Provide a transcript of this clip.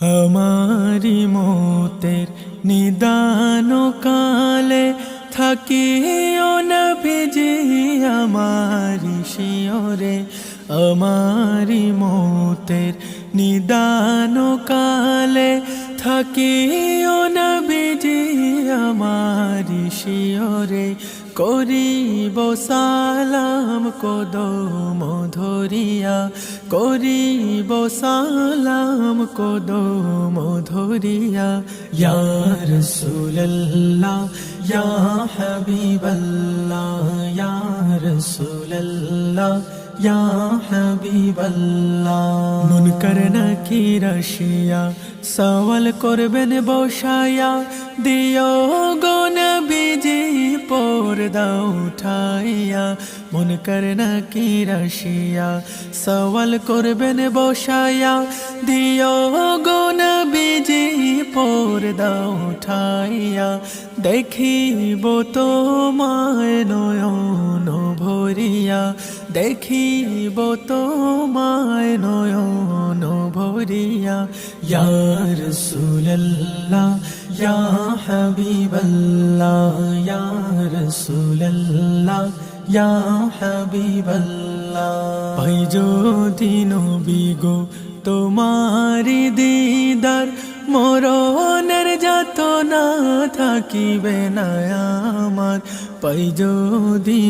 আমারি মতের নিদান কালে থাকিও না ভেজে আমারি শিওরে আমারি মোতের নিদান কালে থাকিও না ভেজে আমারি শিওরে, করিব সালাম কদম ধরিয়া করিব সালাম কদম ধরিয়া ইয়া রাসূলুল্লাহ, ইয়া হাবিবাল্লাহ, ইয়া রাসূলুল্লাহ, ইয়া হাবিবাল্লাহ। মুনকার নাকির আসিয়া সওয়াল করবেন বসায়া, দিও পর্দা উঠাইয়া মুনকার নাকির আসিয়া সওয়াল করবেন বসায়া দিও গো নবীজি পর্দা উঠাইয়া, দেখিব তোমায় নয়ন ভরিয়া, দেখিব তোমায় নয়ন ভরিয়া ইয়া রাসূলুল্লাহ ইয়া হাবিবাল্লাহ ইয়া রাসূলুল্লাহ ইয়া হাবিবাল্লাহ পাই যদি নবী গো তোমারি দিদার মরণের যত না থাকিবে না আমার। পাই যদি